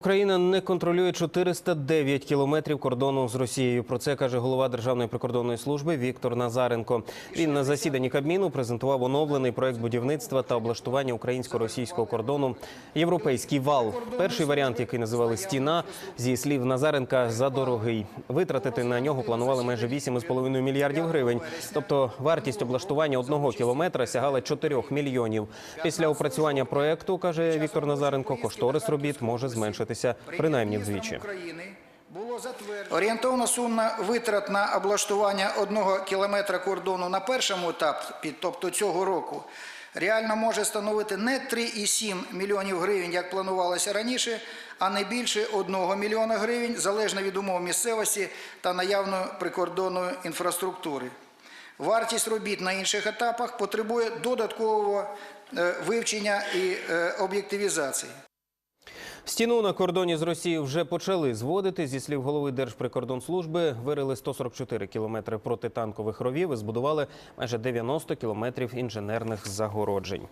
Україна не контролює 409 кілометрів кордону з Росією. Про це каже голова Державної прикордонної служби Віктор Назаренко. Він на засіданні Кабміну презентував оновлений проект будівництва та облаштування українсько-російського кордону Європейський вал. Перший варіант, який називали стіна, зі слів Назаренка, задорогий. Витратити на нього планували майже 8,5 мільярдів гривень. Тобто вартість облаштування одного кілометра сягала 4 мільйонів. Після опрацювання проекту, каже Віктор Назаренко, кошторис робіт може зменшитися принаймні вдвічі. Було затверджено. Орієнтовна сума витрат на облаштування одного кілометра кордону на першому етапі, тобто цього року, реально може становити не 3,7 мільйонів гривень, як планувалося раніше, а не більше 1 мільйона гривень, залежно від умов місцевості та наявної прикордонної інфраструктури. Вартість робіт на інших етапах потребує додаткового е, вивчення і е, об'єктивізації. Стіну на кордоні з Росією вже почали зводити. Зі слів голови Держприкордонслужби, вирили 144 кілометри протитанкових ровів і збудували майже 90 кілометрів інженерних загороджень.